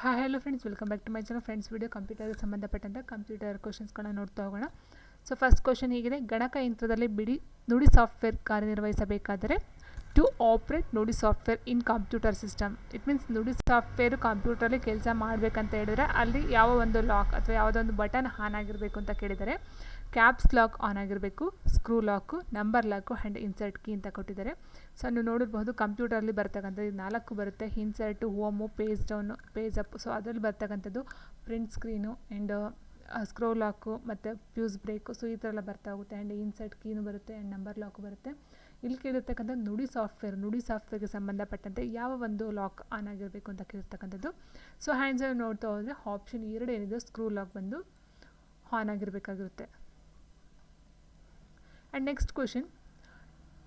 Hi hello friends welcome back to my channel friends video ಕಂಪ್ಯೂಟರ್ಗೆ ಸಂಬಂಧಪಟ್ಟಂಥ computer ಕ್ವಶನ್ಸ್ಗಳನ್ನ ನೋಡ್ತಾ ಹೋಗೋಣ. ಸೊ ಫಸ್ಟ್ ಕ್ವಶನ್ ಹೀಗಿದೆ. ಗಣಕ ಯಂತ್ರದಲ್ಲಿ ಬಿಡಿ ನುಡಿ software ಕಾರ್ಯನಿರ್ವಹಿಸಬೇಕಾದರೆ to operate Nudi software in computer system it means Nudi software ಕಂಪ್ಯೂಟರಲ್ಲಿ ಕೆಲಸ ಮಾಡಬೇಕಂತ ಹೇಳಿದರೆ ಅಲ್ಲಿ ಯಾವ ಒಂದು ಲಾಕ್ ಅಥವಾ ಯಾವುದೊಂದು ಬಟನ್ ಆನ್ ಆಗಿರಬೇಕು ಅಂತ ಕೇಳಿದರೆ ಕ್ಯಾಪ್ಸ್ ಲಾಕ್ ಆನ್ ಆಗಿರಬೇಕು scroll lock number lock and insert key ಅಂತ ಕೊಟ್ಟಿದ್ದಾರೆ. ಸೊ ನೀವು ನೋಡಿರ್ಬೋದು ಕಂಪ್ಯೂಟರಲ್ಲಿ ಬರ್ತಕ್ಕಂಥದ್ದು ನಾಲ್ಕು ಬರುತ್ತೆ. Insert home page down page up so ಅದರಲ್ಲಿ ಬರ್ತಕ್ಕಂಥದ್ದು print screen and scroll lock ಮತ್ತು ಫ್ಯೂಸ್ ಬ್ರೇಕು ಸೊ ಈ ಥರ ಎಲ್ಲ ಬರ್ತಾ ಹೋಗುತ್ತೆ. ಆ್ಯಂಡ್ ಇನ್ಸರ್ಟ್ ಕೀನು ಬರುತ್ತೆ ಆ್ಯಂಡ್ ನಂಬರ್ ಲಾಕು ಬರುತ್ತೆ. ಇಲ್ಲಿ ಕೇಳಿರ್ತಕ್ಕಂಥ ನುಡಿ ಸಾಫ್ಟ್ವೇರ್ ನುಡಿ ಸಾಫ್ಟ್ವೇರ್ಗೆ ಸಂಬಂಧಪಟ್ಟಂತೆ ಯಾವ ಒಂದು ಲಾಕ್ ಆನ್ ಆಗಿರಬೇಕು ಅಂತ ಕೇಳಿರ್ತಕ್ಕಂಥದ್ದು. ಸೊ ಹ್ಯಾಂಡ್ಸಲ್ಲಿ ನೋಡ್ತಾ ಹೋದರೆ ಆಪ್ಷನ್ ಎರಡು ಏನಿದೆ ಸ್ಕ್ರೂ ಲಾಕ್ ಬಂದು ಆನ್ ಆಗಿರಬೇಕಾಗಿರುತ್ತೆ. ಆ್ಯಂಡ್ ನೆಕ್ಸ್ಟ್ ಕ್ವಶನ್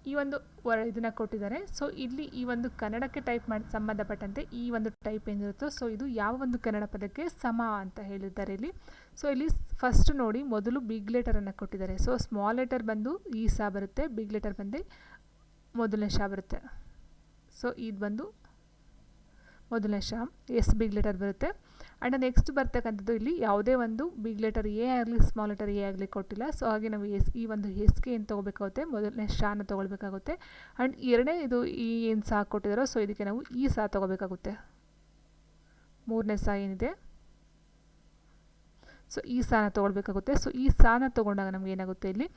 ಈ ಒಂದು ವರ ಇದನ್ನು ಕೊಟ್ಟಿದ್ದಾರೆ. ಸೊ ಇಲ್ಲಿ ಈ ಒಂದು ಕನ್ನಡಕ್ಕೆ ಟೈಪ್ ಮಾಡಿ, ಸಂಬಂಧಪಟ್ಟಂತೆ ಈ ಒಂದು ಟೈಪ್ ಏನಿರುತ್ತೋ ಸೊ ಇದು ಯಾವ ಒಂದು ಕನ್ನಡ ಪದಕ್ಕೆ ಸಮ ಅಂತ ಹೇಳಿದ್ದಾರೆ ಇಲ್ಲಿ. ಸೊ ಇಲ್ಲಿ ಫಸ್ಟ್ ನೋಡಿ ಮೊದಲು ಬಿಗ್ ಲೆಟರನ್ನು ಕೊಟ್ಟಿದ್ದಾರೆ. ಸೊ ಸ್ಮಾಲ್ ಲೆಟರ್ ಬಂದು ಈ ಸಹ ಬರುತ್ತೆ ಬಿಗ್ ಲೆಟರ್ ಬಂದು ಮೊದಲನೇ ಶಾ ಬರುತ್ತೆ. ಸೊ ಇದು ಬಂದು ಮೊದಲನೇ ಶಾ, ಎಸ್ ಬಿಗ್ ಲೆಟರ್ ಬರುತ್ತೆ. ಆ್ಯಂಡ್ ನೆಕ್ಸ್ಟ್ ಬರ್ತಕ್ಕಂಥದ್ದು ಇಲ್ಲಿ ಯಾವುದೇ ಒಂದು ಬಿಗ್ ಲೆಟರ್ ಎ ಆಗಲಿ ಸ್ಮಾಲ್ ಲೆಟರ್ ಎ ಆಗಲಿ ಕೊಟ್ಟಿಲ್ಲ. ಸೊ ಹಾಗೆ ನಾವು ಎಸ್ ಈ ಒಂದು ಎಸ್ಗೆ ಏನು ತೊಗೋಬೇಕಾಗುತ್ತೆ? ಮೊದಲನೇ ಶಾನ ತೊಗೊಳ್ಬೇಕಾಗುತ್ತೆ. ಆ್ಯಂಡ್ ಎರಡನೇ ಇದು ಈ ಏನು ಸಾ ಕೊಟ್ಟಿದ್ದಾರೋ ಸೊ ಇದಕ್ಕೆ ನಾವು ಈ ಸಾ ತೊಗೋಬೇಕಾಗುತ್ತೆ. ಮೂರನೇ ಸಾ ಏನಿದೆ? ಸೊ ಈ ಸಾನ ತೊಗೊಳ್ಬೇಕಾಗುತ್ತೆ. ಸೊ ಈ ಸಾನ ತೊಗೊಂಡಾಗ ನಮ್ಗೆ ಏನಾಗುತ್ತೆ ಇಲ್ಲಿ?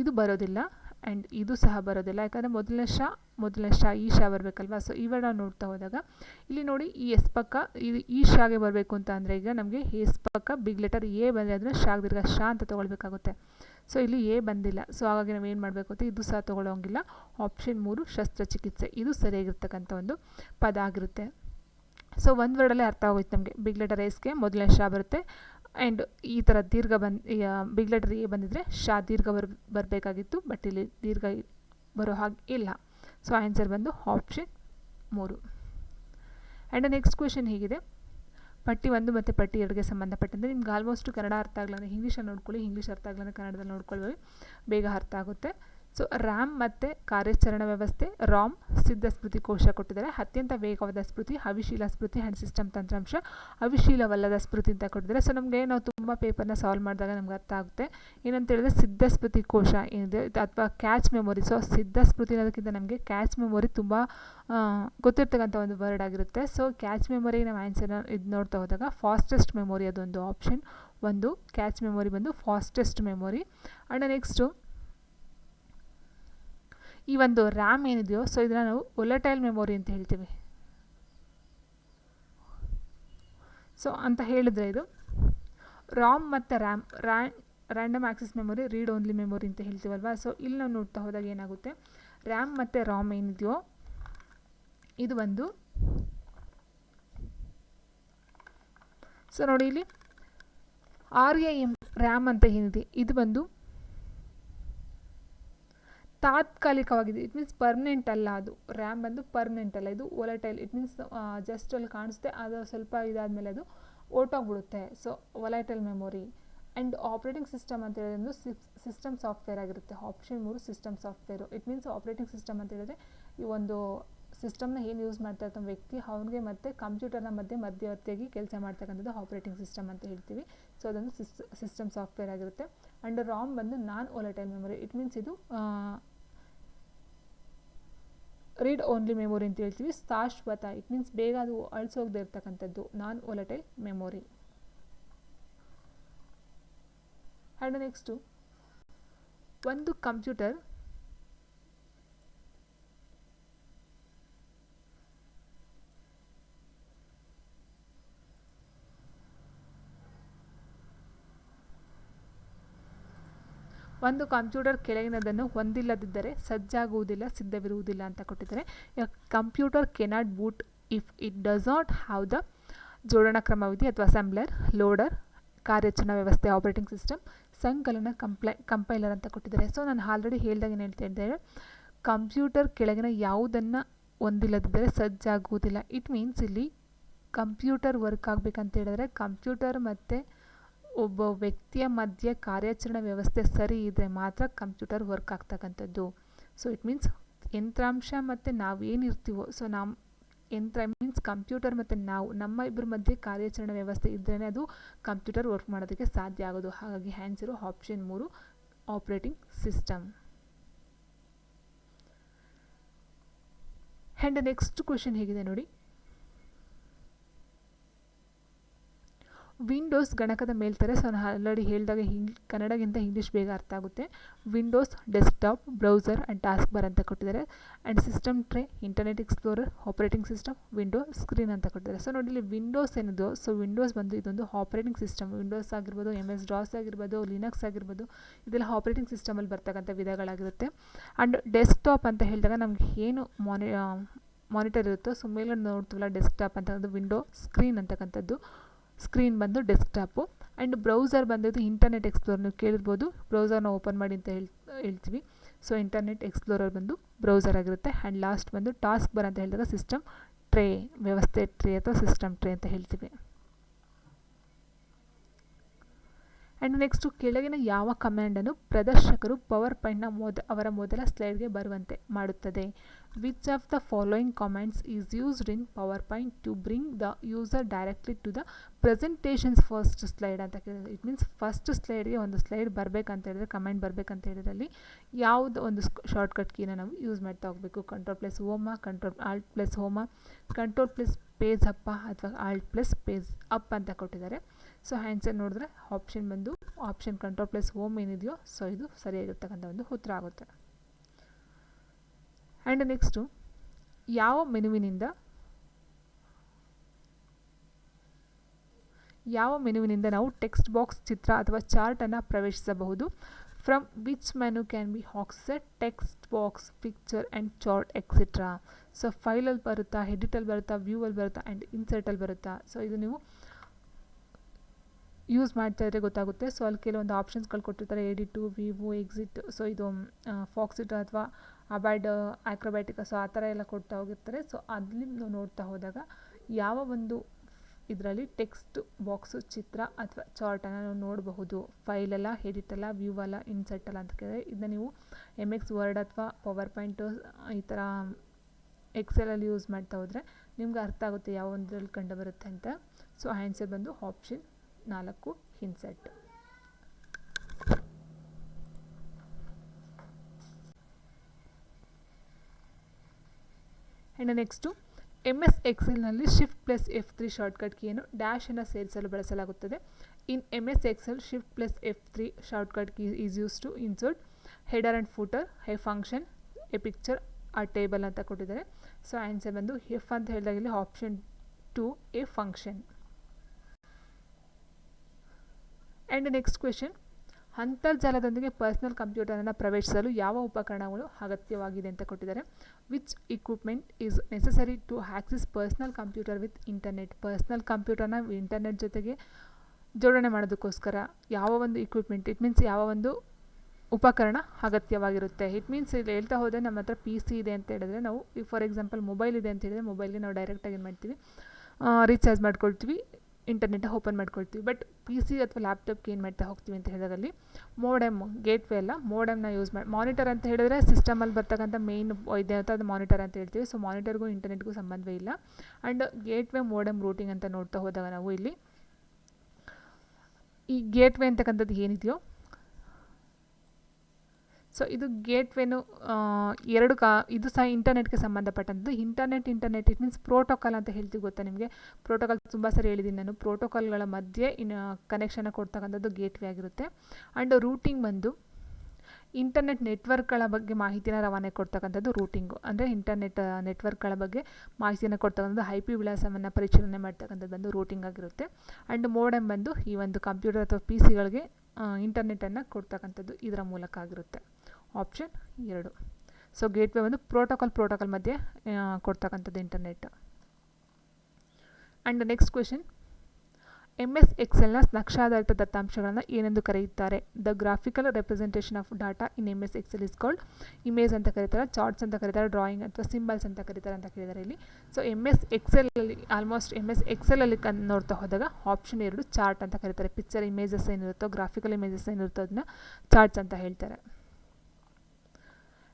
ಇದು ಬರೋದಿಲ್ಲ. ಆ್ಯಂಡ್ ಇದು ಸಹ ಬರೋದಿಲ್ಲ. ಯಾಕಂದರೆ ಮೊದಲನೇ ಶಾ ಮೊದಲನೇ ಶಾ, ಈ ಶಾ ಬರಬೇಕಲ್ವಾ? ಸೊ ಇವೆರಡ ನೋಡ್ತಾ ಹೋದಾಗ ಇಲ್ಲಿ ನೋಡಿ ಈ ಎಸ್ ಪಕ್ಕ ಇದು ಈ ಶಾಗೆ ಬರಬೇಕು ಅಂತ ಅಂದರೆ ಈಗ ನಮಗೆ ಎಸ್ ಪಕ್ಕ ಬಿಗ್ ಲೆಟರ್ ಎ ಬಂದರೆ ಅಂದರೆ ಶಾಗ್ ದೀರ್ಘ ಶಾ ಅಂತ ತೊಗೊಳ್ಬೇಕಾಗುತ್ತೆ. ಸೊ ಇಲ್ಲಿ ಎ ಬಂದಿಲ್ಲ. ಸೊ ಹಾಗಾಗಿ ನಾವು ಏನು ಮಾಡಬೇಕು ಅಂತ ಇದು ಸಹ ತೊಗೊಳ್ಳೋಂಗಿಲ್ಲ. ಆಪ್ಷನ್ ಮೂರು ಶಸ್ತ್ರಚಿಕಿತ್ಸೆ ಇದು ಸರಿಯಾಗಿರ್ತಕ್ಕಂಥ ಒಂದು ಪದ ಆಗಿರುತ್ತೆ. ಸೊ ಒಂದು ವರ್ಡಲ್ಲೇ ಅರ್ಥ ಆಗೋಯ್ತು ನಮಗೆ. ಬಿಗ್ ಲೆಟರ್ ಎಸ್ಗೆ ಮೊದಲನೇ ಶಾ ಬರುತ್ತೆ. ಆ್ಯಂಡ್ ಈ ಥರ ದೀರ್ಘ ಬಂದು ಬಿಗ್ ಲೆಟರ್ ಎ ಬಂದಿದ್ದರೆ ಶಾ ದೀರ್ಘ ಬರ್, ಬರಬೇಕಾಗಿತ್ತು ಬಟ್ ಇಲ್ಲಿ ದೀರ್ಘ ಬರೋ ಹಾಗೆ ಇಲ್ಲ. ಸೊ ಆನ್ಸರ್ ಬಂದು ಆಪ್ಷನ್ ಮೂರು. ಆ್ಯಂಡ್ ನೆಕ್ಸ್ಟ್ ಕ್ವೆಶನ್ ಹೀಗಿದೆ. ಪಟ್ಟಿ ಒಂದು ಮತ್ತು ಪಟ್ಟಿ ಎರಡಿಗೆ ಸಂಬಂಧಪಟ್ಟಂತೆ. ನಿಮ್ಗೆ ಆಲ್ಮೋಸ್ಟ್ ಕನ್ನಡ ಅರ್ಥ ಆಗಲ್ಲ ಇಂಗ್ಲೀಷಲ್ಲಿ ನೋಡ್ಕೊಳ್ಳಿ. ಇಂಗ್ಲೀಷ್ ಅರ್ಥ ಆಗಲ್ಲ ಕನ್ನಡದಲ್ಲಿ ನೋಡ್ಕೊಳ್ಬೇಕು ಬೇಗ ಅರ್ಥ ಆಗುತ್ತೆ. ಸೊ ರ್ಯಾಮ್ ಮತ್ತು ಕಾರ್ಯಾಚರಣಾ ವ್ಯವಸ್ಥೆ, ರಾಮ್ ಸಿದ್ಧ ಸ್ಮೃತಿ ಕೋಶ ಕೊಟ್ಟಿದ್ದಾರೆ. ಅತ್ಯಂತ ವೇಗವಾದ ಸ್ಮೃತಿ ಹವಿಶೀಲ ಸ್ಮೃತಿ ಹ್ಯಾಂಡ್ ಸಿಸ್ಟಮ್ ತಂತ್ರಾಂಶ. ಅವಿಶೀಲವಲ್ಲದ ಸ್ಮೃತಿ ಅಂತ ಕೊಟ್ಟಿದ್ದಾರೆ. ಸೊ ನಮಗೆ ನಾವು ತುಂಬ ಪೇಪರ್ನ ಸಾಲ್ವ್ ಮಾಡಿದಾಗ ನಮ್ಗೆ ಅರ್ಥ ಆಗುತ್ತೆ. ಏನಂತ ಹೇಳಿದ್ರೆ ಸಿದ್ಧ ಸ್ಮೃತಿ ಕೋಶ ಏನಿದೆ, ಅಥವಾ ಕ್ಯಾಚ್ ಮೆಮೊರಿ ಸೊ ಸಿದ್ಧ ಸ್ಮೃತಿ ಅನ್ನೋದಕ್ಕಿಂತ ನಮಗೆ ಕ್ಯಾಚ್ ಮೆಮೊರಿ ತುಂಬ ಗೊತ್ತಿರ್ತಕ್ಕಂಥ ಒಂದು ವರ್ಡ್ ಆಗಿರುತ್ತೆ. ಸೊ ಕ್ಯಾಚ್ ಮೆಮೊರಿ ನಾವು ಆನ್ಸರ್ನ ಇದು ನೋಡ್ತಾ ಹೋದಾಗ ಫಾಸ್ಟೆಸ್ಟ್ ಮೆಮೊರಿ ಅದೊಂದು ಆಪ್ಷನ್ ಒಂದು ಕ್ಯಾಚ್ ಮೆಮೊರಿ ಬಂದು ಫಾಸ್ಟೆಸ್ಟ್ ಮೆಮೊರಿ ಆ್ಯಂಡ್ ನೆಕ್ಸ್ಟು ಈ ಒಂದು ರ್ಯಾಮ್ ಏನಿದೆಯೋ, ಸೊ ಇದನ್ನು ನಾವು ಒಲಟೈಲ್ ಮೆಮೊರಿ ಅಂತ ಹೇಳ್ತೀವಿ. ಸೊ ಅಂತ ಹೇಳಿದ್ರೆ ಇದು ರಾಮ್ ಮತ್ತು RAM ರ್ಯಾ random access memory read only memory ಅಂತ ಹೇಳ್ತೀವಲ್ವಾ? ಸೊ ಇಲ್ಲಿ ನಾವು ನೋಡ್ತಾ ಹೋದಾಗ ಏನಾಗುತ್ತೆ? ರ್ಯಾಮ್ ಮತ್ತು ರಾಮ್ ಏನಿದೆಯೋ, ಇದು ಒಂದು ಸೊ ನೋಡಿ ಇಲ್ಲಿ ಆರ್ ಎ ಎಂ ರ್ಯಾಮ್ ಅಂತ ಏನಿದೆ, ಇದು ಬಂದು ತಾತ್ಕಾಲಿಕವಾಗಿದೆ. ಇಟ್ ಮೀನ್ಸ್ ಪರ್ಮನೆಂಟ್ ಅಲ್ಲ ಅದು. ರ್ಯಾಮ್ ಬಂದು ಪರ್ಮನೆಂಟ್ ಅಲ್ಲ. ಇದು ಒಲಟೈಲ್ ಇಟ್ ಮೀನ್ಸ್ ಜಸ್ಟ್ ಅಲ್ಲಿ ಕಾಣಿಸುತ್ತೆ, ಅದು ಸ್ವಲ್ಪ ಇದಾದಮೇಲೆ ಅದು ಓಟೋಗ್ಬಿಡುತ್ತೆ. So volatile memory and operating system ಅಂತ ಹೇಳಿದ್ರೆ ಸಿಸ್ಟಮ್ ಸಾಫ್ಟ್ವೇರ್ ಆಗಿರುತ್ತೆ. ಆಪ್ಷನ್ ಮೂರು system software it means operating system ಅಂತ ಹೇಳಿದ್ರೆ ಈ ಒಂದು ಸಿಸ್ಟಮ್ನ ಏನು ಯೂಸ್ ಮಾಡ್ತಾ ಇರ್ತಾನೆ ವ್ಯಕ್ತಿ, ಅವನಿಗೆ ಮತ್ತು ಕಂಪ್ಯೂಟರ್ನ ಮಧ್ಯೆ ಮಧ್ಯವರ್ತಿಯಾಗಿ ಕೆಲಸ ಮಾಡ್ತಕ್ಕಂಥದ್ದು ಆಪ್ರೇಟಿಂಗ್ ಸಿಸ್ಟಮ್ ಅಂತ ಹೇಳ್ತೀವಿ. ಸೊ ಅದೊಂದು ಸಿಸ್ ಸಿಸ್ಟಮ್ ಸಾಫ್ಟ್ವೇರ್ ಆಗಿರುತ್ತೆ. ಆ್ಯಂಡ್ ರಾಮ್ ಬಂದು non volatile memory it means ಇದು ರೀಡ್ ಓನ್ಲಿ ಮೆಮೊರಿ ಅಂತ ಹೇಳ್ತೀವಿ. ಶಾಶ್ವತ ಇಟ್ ಮೀನ್ಸ್ ಬೇಗ ಅದು ಅಳಿಸೋಗದೆ ಇರ್ತಕ್ಕಂಥದ್ದು. Non volatile memory and next ಒಂದು ಕಂಪ್ಯೂಟರ್ ಒಂದು ಕಂಪ್ಯೂಟರ್ ಕೆಳಗಿನದನ್ನು ಹೊಂದಿಲ್ಲದಿದ್ದರೆ ಸಜ್ಜಾಗುವುದಿಲ್ಲ, ಸಿದ್ಧವಿರುವುದಿಲ್ಲ ಅಂತ ಕೊಟ್ಟಿದ್ದಾರೆ. Computer cannot boot if it does not have the ಜೋಡಣಾ ಕ್ರಮವಿಧಿ ಅಥವಾ ಅಸೆಂಬ್ಲರ್, ಲೋಡರ್, ಕಾರ್ಯಾಚರಣಾ ವ್ಯವಸ್ಥೆ, ಆಪರೇಟಿಂಗ್ ಸಿಸ್ಟಮ್, ಸಂಕಲನ ಕಂಪ್ಲೈ ಕಂಪೈಲರ್ ಅಂತ ಕೊಟ್ಟಿದ್ದಾರೆ. ಸೊ, ನಾನು ಆಲ್ರೆಡಿ ಹೇಳಿದಾಗ ಏನು ಹೇಳ್ತಾ ಇದ್ದೇವೆ ಕಂಪ್ಯೂಟರ್ ಕೆಳಗಿನ ಯಾವುದನ್ನು ಹೊಂದಿಲ್ಲದಿದ್ದರೆ ಸಜ್ಜಾಗುವುದಿಲ್ಲ. ಇಟ್ ಮೀನ್ಸ್ ಇಲ್ಲಿ ಕಂಪ್ಯೂಟರ್ ವರ್ಕ್ ಆಗಬೇಕಂತ ಹೇಳಿದ್ರೆ ಕಂಪ್ಯೂಟರ್ ಮತ್ತು ಒಬ್ಬ ವ್ಯಕ್ತಿಯ ಮಧ್ಯೆ ಕಾರ್ಯಾಚರಣೆ ವ್ಯವಸ್ಥೆ ಸರಿ ಇದ್ದರೆ ಮಾತ್ರ ಕಂಪ್ಯೂಟರ್ ವರ್ಕ್ ಆಗ್ತಕ್ಕಂಥದ್ದು. ಸೊ ಇಟ್ ಮೀನ್ಸ್ ಯಂತ್ರಾಂಶ ಮತ್ತು ನಾವೇನಿರ್ತೀವೋ ಸೊ ನಮ್ಮ ಯಂತ್ರ ಮೀನ್ಸ್ ಕಂಪ್ಯೂಟರ್ ಮತ್ತು ನಾವು, ನಮ್ಮ ಇಬ್ಬರ ಮಧ್ಯೆ ಕಾರ್ಯಾಚರಣೆ ವ್ಯವಸ್ಥೆ ಇದ್ರೇ ಅದು ಕಂಪ್ಯೂಟರ್ ವರ್ಕ್ ಮಾಡೋದಕ್ಕೆ ಸಾಧ್ಯ ಆಗೋದು. ಹಾಗಾಗಿ ಹ್ಯಾಂಡ್ಸ್ ಇರೋ ಆಪ್ಷನ್ ಮೂರು operating system and next question ಹೇಗಿದೆ ನೋಡಿ. ವಿಂಡೋಸ್ ಗಣಕದ ಮೇಲ್ತಾರೆ ಸೊ ನಾನು ಆಲ್ರೆಡಿ ಹೇಳಿದಾಗ ಹಿಂಗ್, ಕನ್ನಡಗಿಂತ ಇಂಗ್ಲೀಷ್ ಬೇಗ ಅರ್ಥ ಆಗುತ್ತೆ. Windows, desktop, browser and taskbar ಅಂತ ಕೊಟ್ಟಿದ್ದಾರೆ. And system tray, Internet Explorer, operating system, window screen ಅಂತ ಕೊಟ್ಟಿದ್ದಾರೆ. ಸೊ ನೋಡಿ ಇಲ್ಲಿ ವಿಂಡೋಸ್ ಏನಿದು, ಸೊ ವಿಂಡೋಸ್ ಬಂದು ಇದೊಂದು ಆಪರೇಟಿಂಗ್ ಸಿಸ್ಟಮ್. ವಿಂಡೋಸ್ ಆಗಿರ್ಬೋದು ಎಂ ಎಸ್ ಡಾಸ್ ಆಗಿರ್ಬೋದು ಲಿನಕ್ಸ್ ಆಗಿರ್ಬೋದು, ಇದೆಲ್ಲ ಆಪರೇಟಿಂಗ್ ಸಿಸ್ಟಮಲ್ಲಿ ಬರ್ತಕ್ಕಂಥ ವಿಧಗಳಾಗಿರುತ್ತೆ. ಆ್ಯಂಡ್ ಡೆಸ್ಕ್ಟಾಪ್ ಅಂತ ಹೇಳಿದಾಗ ನಮ್ಗೆ ಏನು ಮಾನಿ ಮಾನಿಟರ್ ಇರುತ್ತೋ, ಸೊ ಮೇಲ್ಗಡೆ ನೋಡ್ತೀವಲ್ಲ ಡೆಸ್ಕ್ಟಾಪ್ ಅಂತಕ್ಕಂಥದ್ದು ವಿಂಡೋ ಸ್ಕ್ರೀನ್ ಅಂತಕ್ಕಂಥದ್ದು. ಸ್ಕ್ರೀನ್ ಬಂದು ಡೆಸ್ಕ್ಟಾಪು. ಆ್ಯಂಡ್ ಬ್ರೌಸರ್ ಬಂದಿದ್ದು ಇಂಟರ್ನೆಟ್ ಎಕ್ಸ್ಪ್ಲೋರ್, ನೀವು ಕೇಳಿರ್ಬೋದು. ಬ್ರೌಸರ್ನ ಓಪನ್ ಮಾಡಿ ಅಂತ ಹೇಳ್, ಹೇಳ್ತೀವಿ. ಸೊ, ಇಂಟರ್ನೆಟ್ ಎಕ್ಸ್ಪ್ಲೋರರ್ ಬಂದು ಬ್ರೌಸರ್ ಆಗಿರುತ್ತೆ. ಆ್ಯಂಡ್ ಲಾಸ್ಟ್ ಬಂದು ಟಾಸ್ಕ್ ಬರ್ ಅಂತ ಹೇಳಿದಾಗ ಸಿಸ್ಟಮ್ ಟ್ರೇ, ವ್ಯವಸ್ಥೆ ಟ್ರೇ ಅಥವಾ ಸಿಸ್ಟಮ್ ಟ್ರೇ ಅಂತ ಹೇಳ್ತೀವಿ. ಆ್ಯಂಡ್ ನೆಕ್ಸ್ಟು ಕೆಳಗಿನ ಯಾವ ಕಮ್ಯಾಂಡನ್ನು ಪ್ರದರ್ಶಕರು ಪವರ್ ಪಾಯಿಂಟ್ನ ಮೊದ, ಅವರ ಮೊದಲ ಸ್ಲೈಡ್ಗೆ ಬರುವಂತೆ ಮಾಡುತ್ತದೆ. Which of the following comments is used in point to bring the user directly to the presentation's first slide ಅಂತ ಕೇಳಿದ್ರೆ. ಇಟ್ ಮೀನ್ಸ್ ಫಸ್ಟ್ ಸ್ಲೈಡ್ಗೆ ಒಂದು ಸ್ಲೈಡ್ ಬರಬೇಕಂತ ಹೇಳಿದ್ರೆ ಕಮೆಂಟ್ ಬರಬೇಕಂತ ಹೇಳಿದ್ರಲ್ಲಿ ಯಾವುದು ಒಂದು ಶಾರ್ಟ್ಕಟ್ ಕೀನ ನಾವು ಯೂಸ್ ಮಾಡ್ತಾ ಹೋಗಬೇಕು. Control plus home control alt plus home control plus page up ಅಥವಾ ಆಲ್ಟ್ ಪ್ಲಸ್ ಪೇಜ್ ಅಪ್ ಅಂತ ಕೊಟ್ಟಿದ್ದಾರೆ. ಸೊ ಹ್ಯಾಂಡ್ಸೆಟ್ ನೋಡಿದ್ರೆ ಆಪ್ಷನ್ ಬಂದು ಆಪ್ಷನ್ ಕಂಟ್ರೋಲ್ ಪ್ಲಸ್ ಹೋಮ್ ಏನಿದೆಯೋ ಸೊ ಇದು ಸರಿಯಾಗಿರ್ತಕ್ಕಂಥ ಒಂದು ಉತ್ತರ ಆಗುತ್ತೆ. ಆ್ಯಂಡ್ ನೆಕ್ಸ್ಟು ಯಾವ ಮೆನುವಿನಿಂದ ಯಾವ ಮೆನುವಿನಿಂದ ನಾವು ಟೆಕ್ಸ್ಟ್ ಬಾಕ್ಸ್ ಚಿತ್ರ ಅಥವಾ ಚಾರ್ಟನ್ನು ಪ್ರವೇಶಿಸಬಹುದು? From which menu can be accessed text box picture and chart etcetera so ಫೈಲಲ್ಲಿ ಬರುತ್ತಾ ಎಡಿಟಲ್ಲಿ ಬರುತ್ತಾ ವ್ಯೂವಲ್ಲಿ ಬರುತ್ತಾ ಆ್ಯಂಡ್ ಇನ್ಸರ್ಟಲ್ಲಿ ಬರುತ್ತಾ? ಸೊ ಇದು ನೀವು ಯೂಸ್ ಮಾಡ್ತಾ ಇದ್ರೆ ಗೊತ್ತಾಗುತ್ತೆ. ಸೊ ಅಲ್ಲಿ ಕೆಲವೊಂದು ಆಪ್ಷನ್ಸ್ಗಳು ಕೊಟ್ಟಿರ್ತಾರೆ. ಎಡಿಟು ವಿವೋ ಎಕ್ಸಿಟ್ ಸೊ ಇದು ಫಾಕ್ಸಿಟ್ ಅಥವಾ ಅಬೈಡ್ ಆಕ್ರೋಬ್ಯಾಟಿಕ್ ಸೊ ಆ ಥರ ಎಲ್ಲ ಕೊಡ್ತಾ ಹೋಗಿರ್ತಾರೆ. ಸೊ ಅಲ್ಲಿ ನಾವು ನೋಡ್ತಾ ಹೋದಾಗ ಯಾವ ಒಂದು ಇದರಲ್ಲಿ ಟೆಕ್ಸ್ಟ್ ಬಾಕ್ಸು ಚಿತ್ರ ಅಥವಾ ಚಾರ್ಟನ್ನು ನಾವು ನೋಡಬಹುದು. ಫೈಲೆಲ್ಲ ಎಡಿಟಲ್ಲ ವ್ಯೂ ಅಲ್ಲ ಇನ್ಸರ್ಟಲ್ಲ ಅಂತ ಕೇಳಿದ್ರೆ ಇದನ್ನ ನೀವು ಎಂ ಎಕ್ಸ್ ವರ್ಡ್ ಅಥವಾ ಪವರ್ ಪಾಯಿಂಟು ಈ ಥರ ಎಕ್ಸೆಲಲ್ಲಿ ಯೂಸ್ ಮಾಡ್ತಾ ಹೋದರೆ ನಿಮ್ಗೆ ಅರ್ಥ ಆಗುತ್ತೆ ಯಾವ ಒಂದರಲ್ಲಿ ಕಂಡು ಬರುತ್ತೆ ಅಂತ. ಸೊ ಆನ್ಸರ್ ಬಂದು ಆಪ್ಷನ್ ನಾಲ್ಕು insert and next M S ಎಕ್ಸೆಲ್ನಲ್ಲಿ shift plus F three shortcut ಕೀಯನ್ನು ಡ್ಯಾಶನ್ನು ಸೇರಿಸಲು ಬಳಸಲಾಗುತ್ತದೆ. In M S Excel shift plus F three shortcut key is use to insert header and footer ಹೆ ಫಂಕ್ಷನ್ ಎ ಪಿಕ್ಚರ್ ಆ table ಅಂತ ಕೊಟ್ಟಿದ್ದಾರೆ. So answer ಬಂದು F ಅಂತ ಹೇಳಿದಾಗ ಇಲ್ಲಿ option two a function and next question ಅಂತರ್ಜಾಲದೊಂದಿಗೆ personal ಕಂಪ್ಯೂಟರನ್ನು ಪ್ರವೇಶಿಸಲು ಯಾವ ಉಪಕರಣಗಳು ಅಗತ್ಯವಾಗಿದೆ ಅಂತ ಕೊಟ್ಟಿದ್ದಾರೆ. Which equipment is necessary to access personal computer with internet personal ಕಂಪ್ಯೂಟರ್ನ internet ಜೊತೆಗೆ ಜೋಡಣೆ ಮಾಡೋದಕ್ಕೋಸ್ಕರ ಯಾವ ಒಂದು ಇಕ್ವಿಪ್ಮೆಂಟ್ ಇಟ್ ಮೀನ್ಸ್ ಯಾವ ಒಂದು ಉಪಕರಣ ಅಗತ್ಯವಾಗಿರುತ್ತೆ. ಇಟ್ ಮೀನ್ಸ್ ಇಲ್ಲಿ ಹೇಳ್ತಾ ಹೋದರೆ ನಮ್ಮ ಹತ್ರ ಪಿ ಸಿ ಇದೆ ಅಂತ ಹೇಳಿದ್ರೆ ನಾವು ಫಾರ್ ಎಕ್ಸಾಂಪಲ್ ಮೊಬೈಲ್ ಇದೆ ಅಂತ ಹೇಳಿದ್ರೆ ಮೊಬೈಲ್ಗೆ ನಾವು ಡೈರೆಕ್ಟಾಗಿ ಏನು ಮಾಡ್ತೀವಿ? ರೀಚಾರ್ಜ್ ಮಾಡ್ಕೊಳ್ತೀವಿ. ಇಂಟರ್ನೆಟ್ ಓಪನ್ ಮಾಡ್ಕೊಳ್ತೀವಿ. ಬಟ್ ಪಿ ಸಿ ಅಥವಾ ಲ್ಯಾಪ್ಟಾಪ್ಗೆ ಏನು ಮಾಡ್ತಾ ಹೋಗ್ತೀವಿ ಅಂತ ಹೇಳಿದಾಗಲ್ಲಿ ಮೋಡೆಮ್ ಗೇಟ್ವೇ ಅಲ್ಲ ಮೋಡೆಮ್ನ ಯೂಸ್ ಮಾಡಿ ಮಾನಿಟರ್ ಅಂತ ಹೇಳಿದ್ರೆ ಸಿಸ್ಟಮಲ್ಲಿ ಬರ್ತಕ್ಕಂಥ ಮೇನ್ ಇದೆ ಅಂತ ಅದು ಮಾನಿಟರ್ ಅಂತ ಹೇಳ್ತೀವಿ. ಸೊ ಮಾನಿಟರ್ಗೂ ಇಂಟರ್ನೆಟ್ಗೂ ಸಂಬಂಧವೇ ಇಲ್ಲ. ಆ್ಯಂಡ್ ಗೇಟ್ವೇ ಮೋಡೆಮ್ ರೂಟಿಂಗ್ ಅಂತ ನೋಡ್ತಾ ಹೋದಾಗ ನಾವು ಇಲ್ಲಿ ಈ ಗೇಟ್ವೇ ಅಂತಕ್ಕಂಥದ್ದು ಏನಿದೆಯೋ ಸೊ ಇದು ಗೇಟ್ವೇನು ಎರಡು ಕಾ, ಇದು ಸಹ ಇಂಟರ್ನೆಟ್ಗೆ ಸಂಬಂಧಪಟ್ಟಂಥದ್ದು internet internet it means protocol ಅಂತ ಹೇಳ್ತೀವಿ ಗೊತ್ತಾ ನಿಮಗೆ? ಪ್ರೋಟೋಕಾಲ್ ತುಂಬ ಸರಿ ಹೇಳಿದ್ದೀನಿ ನಾನು. ಪ್ರೋಟೋಕಾಲ್ಗಳ ಮಧ್ಯೆ ಇನ್ನು ಕನೆಕ್ಷನ್ ಕೊಡ್ತಕ್ಕಂಥದ್ದು ಗೇಟ್ವೇ ಆಗಿರುತ್ತೆ. ಆ್ಯಂಡ್ ರೂಟಿಂಗ್ ಬಂದು ಇಂಟರ್ನೆಟ್ ನೆಟ್ವರ್ಕ್ಗಳ ಬಗ್ಗೆ ಮಾಹಿತಿನ ರವಾನೆ ಕೊಡ್ತಕ್ಕಂಥದ್ದು ರೂಟಿಂಗು ಅಂದರೆ ಇಂಟರ್ನೆಟ್ ನೆಟ್ವರ್ಕ್ಗಳ ಬಗ್ಗೆ ಮಾಹಿತಿಯನ್ನು ಕೊಡ್ತಕ್ಕಂಥದ್ದು ಐ ಪಿ ವಿಳಾಸವನ್ನು ಪರಿಶೀಲನೆ ಮಾಡ್ತಕ್ಕಂಥದ್ದು ಬಂದು ರೂಟಿಂಗ್ ಆಗಿರುತ್ತೆ. ಆ್ಯಂಡ್ ಮೋಡೆಮ್ ಬಂದು ಈ ಒಂದು ಕಂಪ್ಯೂಟರ್ ಅಥವಾ ಪಿ ಸಿಗಳಿಗೆ ಇಂಟರ್ನೆಟನ್ನು ಕೊಡ್ತಕ್ಕಂಥದ್ದು ಇದರ ಮೂಲಕ ಆಗಿರುತ್ತೆ. ಆಪ್ಷನ್ ಎರಡು. ಸೊ ಗೇಟ್ವೇ ಒಂದು ಪ್ರೋಟೋಕಾಲ್ ಪ್ರೋಟೋಕಾಲ್ ಮಧ್ಯೆ ಕೊಡ್ತಕ್ಕಂಥದ್ದು internet and next question M S ಎಕ್ಸೆಲ್ನ ನಕ್ಷಾಧಾರಿತ ದತ್ತಾಂಶಗಳನ್ನು ಏನೆಂದು ಕರೆಯುತ್ತಾರೆ the graphical representation of data in M S Excel is called image ಅಂತ ಕರೀತಾರೆ ಚಾರ್ಟ್ಸ್ ಅಂತ ಕರೀತಾರೆ ಡ್ರಾಯಿಂಗ್ ಅಥವಾ ಸಿಂಬಲ್ಸ್ ಅಂತ ಕರೀತಾರೆ ಅಂತ ಕೇಳಿದ್ದಾರೆ ಇಲ್ಲಿ. ಸೊ ಎಂ ಎಸ್ ಎಕ್ಸೆಲಲ್ಲಿ ಆಲ್ಮೋಸ್ಟ್ ಎಂ ಎಸ್ ಎಕ್ಸೆಲಲ್ಲಿ ಕನ್ ನೋಡ್ತಾ ಹೋದಾಗ ಆಪ್ಷನ್ ಎರಡು ಚಾರ್ಟ್ ಅಂತ ಕರೀತಾರೆ. ಪಿಕ್ಚರ್ ಇಮೇಜಸ್ ಏನಿರುತ್ತೋ ಗ್ರಾಫಿಕಲ್ ಇಮೇಜಸ್ ಏನಿರುತ್ತೋ, ಅದನ್ನ ಚಾರ್ಟ್ಸ್ ಅಂತ ಹೇಳ್ತಾರೆ.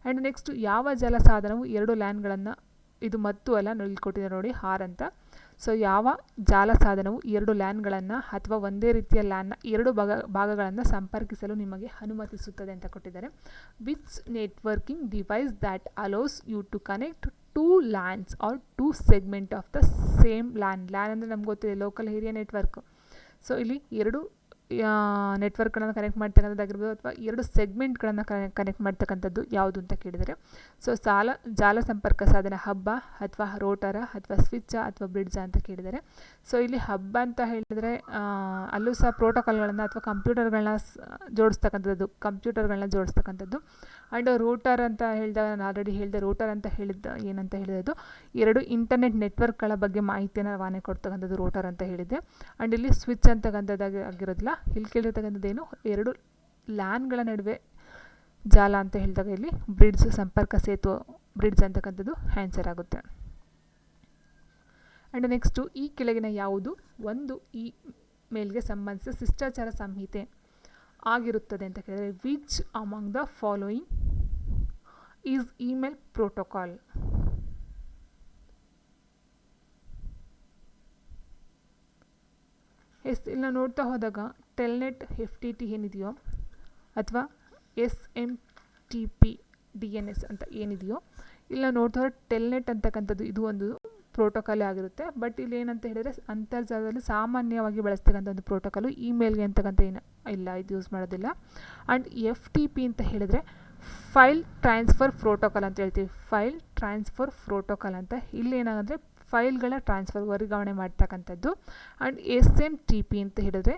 ಆ್ಯಂಡ್ ನೆಕ್ಸ್ಟ್ ಯಾವ ಜಲ ಸಾಧನವು ಎರಡು ಲ್ಯಾನ್ಗಳನ್ನು, ಇದು ಮತ್ತು ಅಲ್ಲ ಇಲ್ಲಿ ಕೊಟ್ಟಿದೆ ನೋಡಿ, ಹಾರ್ ಅಂತ. ಸೊ ಯಾವ ಜಾಲ ಸಾಧನವು ಎರಡು ಲ್ಯಾನ್ಗಳನ್ನು ಅಥವಾ ಒಂದೇ ರೀತಿಯ ಲ್ಯಾನ್ನ ಎರಡು ಭಾಗ, ಭಾಗಗಳನ್ನು ಸಂಪರ್ಕಿಸಲು ನಿಮಗೆ ಅನುಮತಿಸುತ್ತದೆ ಅಂತ ಕೊಟ್ಟಿದ್ದಾರೆ. Which networking device that allows you to connect two LANs or two segment of the same LAN LAN ಅಂದರೆ ನಮ್ಗೆ ಗೊತ್ತಿದೆ ಲೋಕಲ್ ಏರಿಯಾ ನೆಟ್ವರ್ಕ್ ಸೊ ಇಲ್ಲಿ ಎರಡು ನೆಟ್ವರ್ಕ್ಗಳನ್ನು ಕನೆಕ್ಟ್ ಮಾಡ್ತಕ್ಕಂಥದ್ದಾಗಿರ್ಬೋದು ಅಥವಾ ಎರಡು ಸೆಗ್ಮೆಂಟ್ಗಳನ್ನು ಕನೆಕ್ಟ್ ಮಾಡ್ತಕ್ಕಂಥದ್ದು ಯಾವುದು ಅಂತ ಕೇಳಿದರೆ ಸೊ ಸಾಲ, ಜಾಲ ಸಂಪರ್ಕ ಸಾಧನ ಹಬ್ಬ ಅಥವಾ ರೋಟರ ಅಥವಾ ಸ್ವಿಚ್ಚ ಅಥವಾ ಬ್ರಿಡ್ಜ ಅಂತ ಕೇಳಿದರೆ ಸೊ ಇಲ್ಲಿ ಹಬ್ಬ ಅಂತ ಹೇಳಿದರೆ ಅಲ್ಲೂ ಸಹ ಪ್ರೋಟೋಕಾಲ್ಗಳನ್ನು ಅಥವಾ ಕಂಪ್ಯೂಟರ್ಗಳನ್ನ ಜೋಡಿಸ್ತಕ್ಕಂಥದ್ದು ಕಂಪ್ಯೂಟರ್ಗಳನ್ನ ಜೋಡಿಸ್ತಕ್ಕಂಥದ್ದು ಆ್ಯಂಡ್ ರೋಟರ್ ಅಂತ ಹೇಳಿದಾಗ ನಾನು ಆಲ್ರೆಡಿ ಹೇಳಿದೆ ರೋಟರ್ ಅಂತ ಹೇಳಿದ್ದ ಏನಂತ ಹೇಳಿದ್ದು ಎರಡು ಇಂಟರ್ನೆಟ್ ನೆಟ್ವರ್ಕ್ಗಳ ಬಗ್ಗೆ ಮಾಹಿತಿಯನ್ನು ರವಾನೆ ಕೊಡ್ತಕ್ಕಂಥದ್ದು ರೋಟರ್ ಅಂತ ಹೇಳಿದೆ ಆ್ಯಂಡ್ ಇಲ್ಲಿ ಸ್ವಿಚ್ ಅಂತಕ್ಕಂಥದ್ದಾಗಿ ಆಗಿರೋದಿಲ್ಲ ಇಲ್ಲಿ ಕೇಳಿರ್ತಕ್ಕಂಥದ್ದೇನು, ಎರಡು ಲ್ಯಾನ್ಗಳ ನಡುವೆ ಜಾಲ ಅಂತ ಹೇಳಿದಾಗ ಇಲ್ಲಿ ಬ್ರಿಡ್ಜ್ ಸಂಪರ್ಕ ಸೇತು ಬ್ರಿಡ್ಜ್ ಅಂತಕ್ಕಂಥದ್ದು ಆನ್ಸರ್ ಆಗುತ್ತೆ. ಆ್ಯಂಡ್ ನೆಕ್ಸ್ಟು ಈ ಕೆಳಗಿನ ಯಾವುದು? ಒಂದು ಈ ಮೇಲ್ಗೆ ಸಂಬಂಧಿಸಿದ ಶಿಷ್ಟಾಚಾರ ಸಂಹಿತೆ ಆಗಿರುತ್ತದೆ ಅಂತ ಕೇಳಿದರೆ which among the following is email protocols, ಇಲ್ಲ ನೋಡ್ತಾ ಹೋದಾಗ ಟೆಲ್ನೆಟ್ ಎಫ್ ಟಿ ಟಿ ಏನಿದೆಯೋ ಅಥವಾ S M T P D N S ಅಂತ ಏನಿದೆಯೋ, ಇಲ್ಲ ನೋಡ್ತಾರೆ ಟೆಲ್ನೆಟ್ ಅಂತಕ್ಕಂಥದ್ದು ಇದು ಒಂದು ಪ್ರೋಟೋಕಾಲೇ ಆಗಿರುತ್ತೆ. ಬಟ್ ಇಲ್ಲಿ ಏನಂತ ಹೇಳಿದರೆ ಅಂತರ್ಜಾಲದಲ್ಲಿ ಸಾಮಾನ್ಯವಾಗಿ ಬಳಸ್ತಕ್ಕಂಥ ಒಂದು ಪ್ರೋಟೋಕಾಲು ಇಮೇಲ್ಗೆ ಅಂತಕ್ಕಂಥ ಏನು ಇಲ್ಲ, ಇದು ಯೂಸ್ ಮಾಡೋದಿಲ್ಲ. ಆ್ಯಂಡ್ ಎಫ್ ಟಿ ಪಿ ಅಂತ ಹೇಳಿದರೆ ಫೈಲ್ ಟ್ರಾನ್ಸ್ಫರ್ ಪ್ರೋಟೋಕಾಲ್ ಅಂತ ಹೇಳ್ತೀವಿ. ಫೈಲ್ ಟ್ರಾನ್ಸ್ಫರ್ ಪ್ರೋಟೋಕಾಲ್ ಅಂತ. ಇಲ್ಲಿ ಏನಾಗಂದರೆ ಫೈಲ್ಗಳ ಟ್ರಾನ್ಸ್ಫರ್ ವರ್ಗಾವಣೆ ಮಾಡ್ತಕ್ಕಂಥದ್ದು. And S M T P ಅಂತ ಹೇಳಿದ್ರೆ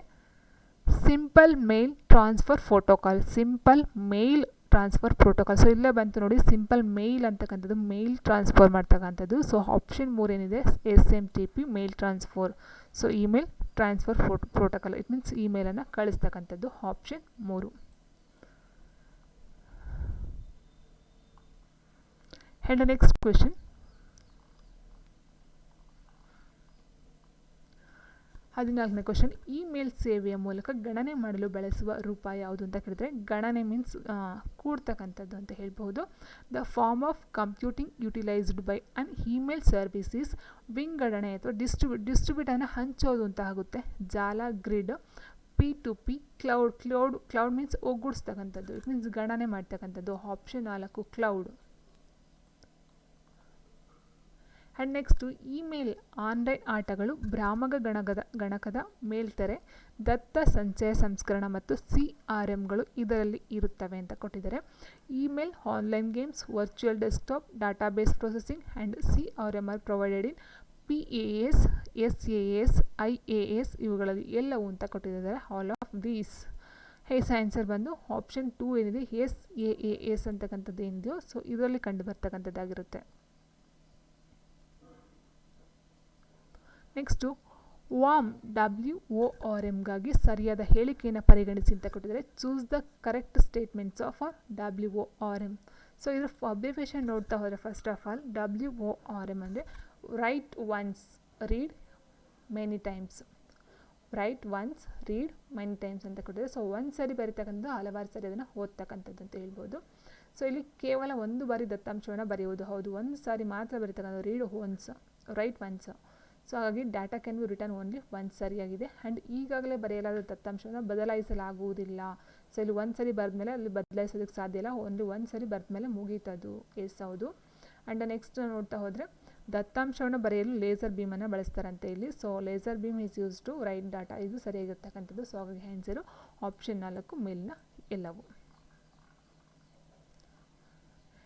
simple mail transfer protocol simple mail transfer protocol so ಇಲ್ಲೇ ಬಂತು ನೋಡಿ ಸಿಂಪಲ್ ಮೇಲ್ ಅಂತಕ್ಕಂಥದ್ದು ಮೇಲ್ ಟ್ರಾನ್ಸ್ಫರ್ ಮಾಡ್ತಕ್ಕಂಥದ್ದು. So option ಮೂರೇನಿದೆ S M T P mail transfer so email transfer photo protocol it means ಇಮೇಲನ್ನು ಕಳಿಸ್ತಕ್ಕಂಥದ್ದು option ಮೂರು. ಆ್ಯಂಡ್ ನೆಕ್ಸ್ಟ್ ಕ್ವೆಶನ್ ಹದಿನಾಲ್ಕನೇ question email ಸೇವೆಯ ಮೂಲಕ ಗಣನೆ ಮಾಡಲು ಬಳಸುವ ರೂಪ ಯಾವುದು ಅಂತ ಕೇಳಿದ್ರೆ, ಗಣನೆ ಮೀನ್ಸ್ ಕೂಡ್ತಕ್ಕಂಥದ್ದು ಅಂತ ಹೇಳ್ಬೋದು the form of computing utilised by an email services ವಿಂಗಡಣೆ ಅಥವಾ ಡಿಸ್ಟ್ರಿಬ್ಯೂಟ್ ಡಿಸ್ಟ್ರಿಬ್ಯೂಟನ್ನು ಹಂಚೋದು ಅಂತ ಆಗುತ್ತೆ. ಜಾಲ grid P to P cloud cloud cloud means ಒಗ್ಗೂಡಿಸ್ತಕ್ಕಂಥದ್ದು. It means ಗಣನೆ ಮಾಡ್ತಕ್ಕಂಥದ್ದು. ಆಪ್ಷನ್ ನಾಲ್ಕು cloud and next email online ಆಟಗಳು ಭ್ರಾಮಕ ಗಣಕದ ಗಣಕದ ಮೇಲ್ತೆರೆ, ದತ್ತ ಸಂಚಯ ಸಂಸ್ಕರಣ ಮತ್ತು ಸಿ ಆರ್ ಎಮ್ಗಳು ಇದರಲ್ಲಿ ಇರುತ್ತವೆ ಅಂತ ಕೊಟ್ಟಿದ್ದಾರೆ. Email online games virtual desktop database processing and C R M are provided in P A S S A S I A S ಇವುಗಳಲ್ಲಿ ಎಲ್ಲವೂ ಅಂತ ಕೊಟ್ಟಿದ್ದಾರೆ. All of these has answer ಬಂದು ಆಪ್ಷನ್ ಟೂ ಏನಿದೆ? ಎಸ್ ಎ ಎ ಎಸ್ ಅಂತಕ್ಕಂಥದ್ದು ಏನಿದೆಯೋ so ಇದರಲ್ಲಿ ಕಂಡು ಬರ್ತಕ್ಕಂಥದ್ದಾಗಿರುತ್ತೆ. Next worm W O R ಎಮ್ಗಾಗಿ ಸರಿಯಾದ ಹೇಳಿಕೆಯನ್ನು ಪರಿಗಣಿಸಿ ಅಂತ ಕೊಟ್ಟಿದ್ದಾರೆ. Choose the correct statements of R W O R M so ಇದರ ಅಬ್ರಿವೇಷನ್ ನೋಡ್ತಾ ಹೋದರೆ first of all W O R M ಅಂದರೆ write once read many times write once read many times ಅಂತ ಕೊಟ್ಟಿದ್ದಾರೆ. ಸೊ ಒಂದು ಸರಿ ಬರೀತಕ್ಕಂಥ ಹಲವಾರು ಸರಿ ಅದನ್ನು ಓದ್ತಕ್ಕಂಥದ್ದು ಅಂತ ಹೇಳ್ಬೋದು. ಸೊ ಇಲ್ಲಿ ಕೇವಲ ಒಂದು ಬಾರಿ ದತ್ತಾಂಶವನ್ನು ಬರೆಯುವುದು ಹೌದು. ಒಂದು ಸಾರಿ ಮಾತ್ರ ಬರೀತಕ್ಕಂಥ read once write once so ಹಾಗಾಗಿ data can be return only ಒಂದು ಸರಿಯಾಗಿದೆ. ಆ್ಯಂಡ್ ಈಗಾಗಲೇ ಬರೆಯಲಾದ ದತ್ತಾಂಶವನ್ನು ಬದಲಾಯಿಸಲಾಗುವುದಿಲ್ಲ. ಸೊ ಇಲ್ಲಿ ಒಂದು ಸರಿ ಬರೆದ್ಮೇಲೆ ಅಲ್ಲಿ ಬದಲಾಯಿಸೋದಕ್ಕೆ ಸಾಧ್ಯ ಇಲ್ಲ. ಓನ್ಲಿ ಒಂದು ಸರಿ ಬರೆದ್ಮೇಲೆ ಮುಗೀತದು. ಎಸ್ ಹೌದು. ಆ್ಯಂಡ್ ನೆಕ್ಸ್ಟ್ ನೋಡ್ತಾ ಹೋದರೆ, ದತ್ತಾಂಶವನ್ನು ಬರೆಯಲು ಲೇಸರ್ ಬೀಮನ್ನು ಬಳಸ್ತಾರಂತೆ ಇಲ್ಲಿ. So laser beam is use to write data ಇದು ಸರಿಯಾಗಿರ್ತಕ್ಕಂಥದ್ದು. ಸೊ ಹಾಗಾಗಿ ಆನ್ಸರು ಆಪ್ಷನ್ ನಾಲ್ಕು ಮೇಲಿನ ಎಲ್ಲವು.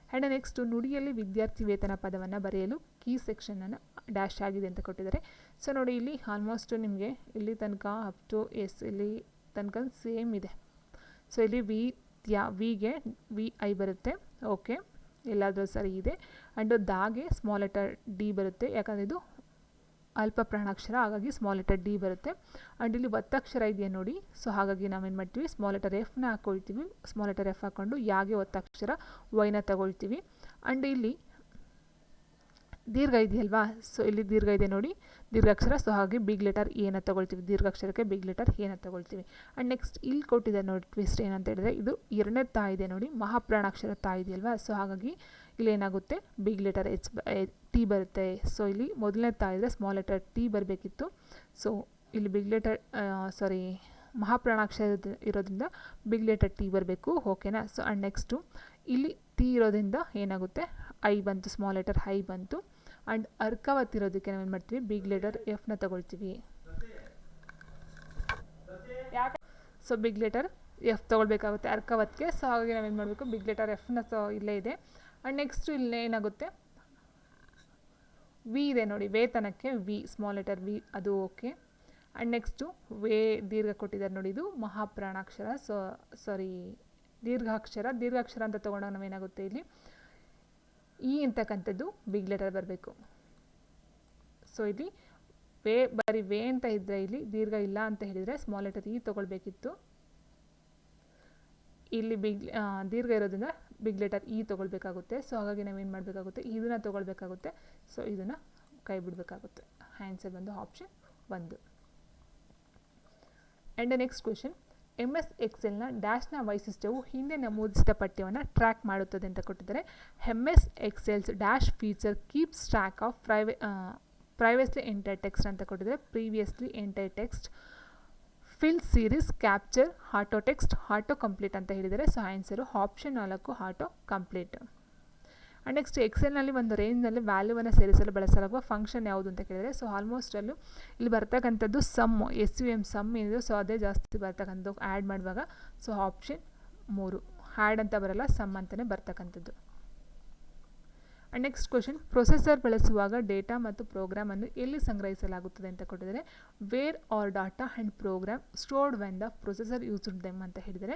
ಆ್ಯಂಡ್ ನೆಕ್ಸ್ಟು ನುಡಿಯಲ್ಲಿ ವಿದ್ಯಾರ್ಥಿ ವೇತನ ಪದವನ್ನು ಬರೆಯಲು ಕೀ ಸೆಕ್ಷನನ್ನು ಡ್ಯಾಶ್ ಆಗಿದೆ ಅಂತ ಕೊಟ್ಟಿದ್ದಾರೆ. ಸೊ ನೋಡಿ, ಇಲ್ಲಿ ಆಲ್ಮೋಸ್ಟ್ ನಿಮಗೆ ಇಲ್ಲಿ ತನಕ ಅಪ್ ಟು ಎಸ್ ಇಲ್ಲಿ ತನಕ ಸೇಮ್ ಇದೆ. ಸೊ ಇಲ್ಲಿ ವಿ ಯಾ ವಿಗೆ ವಿ ಐ ಬರುತ್ತೆ. ಓಕೆ ಎಲ್ಲಾದರೂ ಸರಿ ಇದೆ. ಆ್ಯಂಡ್ ದಾಗೆ ಸ್ಮಾಲ್ ಲೆಟರ್ ಡಿ ಬರುತ್ತೆ. ಯಾಕಂದರೆ ಇದು ಅಲ್ಪ ಪ್ರಾಣಾಕ್ಷರ, ಹಾಗಾಗಿ ಸ್ಮಾಲ್ ಲೆಟರ್ ಡಿ ಬರುತ್ತೆ. ಆ್ಯಂಡ್ ಇಲ್ಲಿ ಒತ್ತಕ್ಷರ ಇದೆಯಾ ನೋಡಿ. ಸೊ ಹಾಗಾಗಿ ನಾವೇನು ಮಾಡ್ತೀವಿ? ಸ್ಮಾಲ್ ಲೆಟರ್ ಎಫ್ನ ಹಾಕೊಳ್ತೀವಿ. ಸ್ಮಾಲ್ ಲೆಟರ್ ಎಫ್ ಹಾಕ್ಕೊಂಡು ಯಾಗೆ ಒತ್ತಕ್ಷರ ವೈನ ತಗೊಳ್ತೀವಿ. ಆ್ಯಂಡ್ ಇಲ್ಲಿ ದೀರ್ಘ ಇದೆಯಲ್ವಾ ಸೊ ಇಲ್ಲಿ ದೀರ್ಘ ಇದೆ ನೋಡಿ. ದೀರ್ಘಾಕ್ಷರ. ಸೊ ಹಾಗೆ ಬಿಗ್ ಲೆಟರ್ ಏನ ತಗೊಳ್ತೀವಿ. ದೀರ್ಘಾಕ್ಷರಕ್ಕೆ ಬಿಗ್ ಲೆಟರ್ ಏನ ತಗೊಳ್ತೀವಿ. ಆ್ಯಂಡ್ ನೆಕ್ಸ್ಟ್ ಇಲ್ಲಿ ಕೊಟ್ಟಿದೆ ನೋಡಿ ಟ್ವಿಸ್ಟ್ ಏನಂತ ಹೇಳಿದ್ರೆ, ಇದು ಎರಡನೇ ತಾ ಇದೆ ನೋಡಿ. ಮಹಾಪ್ರಾಣಾಕ್ಷರ ತಾ ಇದೆಯಲ್ವಾ ಸೊ ಹಾಗಾಗಿ ಇಲ್ಲಿ ಏನಾಗುತ್ತೆ? ಬಿಗ್ ಲೆಟರ್ ಎಚ್ ಟಿ ಬರುತ್ತೆ. ಸೊ ಇಲ್ಲಿ ಮೊದಲನೇ ತಾ ಇದ್ದರೆ ಸ್ಮಾಲ್ ಲೆಟರ್ ಟಿ ಬರಬೇಕಿತ್ತು. ಸೊ ಇಲ್ಲಿ ಬಿಗ್ ಲೆಟರ್ ಸಾರಿ ಮಹಾಪ್ರಾಣಾಕ್ಷರ ಇರೋದ್- ಇರೋದ್ರಿಂದ ಬಿಗ್ ಲೆಟರ್ ಟಿ ಬರಬೇಕು. ಓಕೆನಾ ಸೊ ಆ್ಯಂಡ್ ನೆಕ್ಸ್ಟು ಇಲ್ಲಿ ಟಿ ಇರೋದ್ರಿಂದ ಏನಾಗುತ್ತೆ? ಐ ಬಂತು ಸ್ಮಾಲ್ ಲೆಟರ್ ಐ ಬಂತು. ಆ್ಯಂಡ್ ಅರ್ಕಾವತ್ ಇರೋದಕ್ಕೆ ನಾವೇನು ಮಾಡ್ತೀವಿ? ಬಿಗ್ ಲೆಟರ್ ಎಫ್ನ ತಗೊಳ್ತೀವಿ. ಸೊ ಬಿಗ್ ಲೆಟರ್ ಎಫ್ ತೊಗೊಳ್ಬೇಕಾಗುತ್ತೆ ಅರ್ಕಾವತ್ಗೆ ಸೊ ಹಾಗಾಗಿ ನಾವೇನು ಮಾಡಬೇಕು? ಬಿಗ್ ಲೆಟರ್ ಎಫ್ನ ಸೊ ಇಲ್ಲೇ ಇದೆ. ಆ್ಯಂಡ್ ನೆಕ್ಸ್ಟು ಇಲ್ಲೇ ಏನಾಗುತ್ತೆ? ವಿ ಇದೆ ನೋಡಿ. ವೇತನಕ್ಕೆ ವಿ ಸ್ಮಾಲ್ ಲೆಟರ್ ವಿ ಅದು ಓಕೆ ಆ್ಯಂಡ್ ನೆಕ್ಸ್ಟು ವೇ ದೀರ್ಘ ಕೊಟ್ಟಿದ್ದಾರೆ ನೋಡಿ ಇದು. ಮಹಾಪ್ರಾಣಾಕ್ಷರ. So sorry ದೀರ್ಘಾಕ್ಷರ. ದೀರ್ಘಾಕ್ಷರ ಅಂತ ತೊಗೊಂಡಾಗ ನಾವೇನಾಗುತ್ತೆ ಇಲ್ಲಿ? ಇ ಅಂತಕ್ಕಂಥದ್ದು ಬಿಗ್ ಲೆಟರ್ ಬರಬೇಕು. ಸೊ ಇಲ್ಲಿ ವೇ ಬರೀ ವೇ ಅಂತ ಇದ್ದರೆ ಇಲ್ಲಿ ದೀರ್ಘ ಇಲ್ಲ ಅಂತ ಹೇಳಿದರೆ ಸ್ಮಾಲ್ ಲೆಟರ್ ಇ ತೊಗೊಳ್ಬೇಕಿತ್ತು. ಇಲ್ಲಿ ಬಿಗ್ ದೀರ್ಘ ಇರೋದ್ರಿಂದ ಬಿಗ್ ಲೆಟರ್ ಇ ತೊಗೊಳ್ಬೇಕಾಗುತ್ತೆ. ಸೊ ಹಾಗಾಗಿ ನಾವೇನು ಮಾಡಬೇಕಾಗುತ್ತೆ? ಇದನ್ನು ತೊಗೊಳ್ಬೇಕಾಗುತ್ತೆ. ಸೊ ಇದನ್ನು ಕೈ ಬಿಡಬೇಕಾಗುತ್ತೆ. ಆನ್ಸರ್ ಬಂದು ಆಪ್ಷನ್ ಒಂದು. And next question M S ಎಕ್ಸೆಲ್ನ ಡ್ಯಾಶ್ನ ವೈಶಿಷ್ಟ್ಯವು ಹಿಂದೆ ನಮೂದಿಸಿದ ಪಠ್ಯವನ್ನು ಟ್ರ್ಯಾಕ್ ಮಾಡುತ್ತದೆ ಅಂತ ಕೊಟ್ಟಿದ್ದಾರೆ. M S Excel's dash feature keeps track of ಪ್ರೈವೇ previously enter text ಅಂತ ಕೊಟ್ಟಿದ್ದಾರೆ. Previously enter text fill series capture auto text auto complete ಅಂತ ಹೇಳಿದರೆ ಸೊ ಆನ್ಸರು ಆಪ್ಷನ್ ನಾಲ್ಕು ಹಾಟೋ ಕಂಪ್ಲೀಟ್ ಆ್ಯಂಡ್ ನೆಕ್ಸ್ಟ್ ಎಕ್ಸೆಲ್ನಲ್ಲಿ ಒಂದು ರೇಂಜ್ನಲ್ಲಿ ವ್ಯಾಲ್ಯೂವನ್ನು ಸೇರಿಸಲು ಬಳಸಲಾಗುವ ಫಂಕ್ಷನ್ ಯಾವುದು ಅಂತ ಕೇಳಿದರೆ ಸೊ ಆಲ್ಮೋಸ್ಟ್ ಅಲ್ಲೂ ಇಲ್ಲಿ ಬರ್ತಕ್ಕಂಥದ್ದು sum S U M sum ಏನಿದೆ ಸೊ ಅದೇ ಜಾಸ್ತಿ ಬರ್ತಕ್ಕಂಥದ್ದು ಆ್ಯಡ್ ಮಾಡುವಾಗ ಸೊ ಆಪ್ಷನ್ ಮೂರು. ಆ್ಯಡ್ ಅಂತ ಬರಲ್ಲ ಸಮ್ ಅಂತಲೇ ಬರ್ತಕ್ಕಂಥದ್ದು. ಆ್ಯಂಡ್ ನೆಕ್ಸ್ಟ್ ಕ್ವೆಶನ್ ಪ್ರೊಸೆಸರ್ ಬಳಸುವಾಗ ಡೇಟಾ ಮತ್ತು ಪ್ರೋಗ್ರಾಮನ್ನು ಎಲ್ಲಿ ಸಂಗ್ರಹಿಸಲಾಗುತ್ತದೆ ಅಂತ ಕೊಟ್ಟಿದ್ದಾರೆ. Where are data and program stored when the processor used them ಅಂತ ಹೇಳಿದರೆ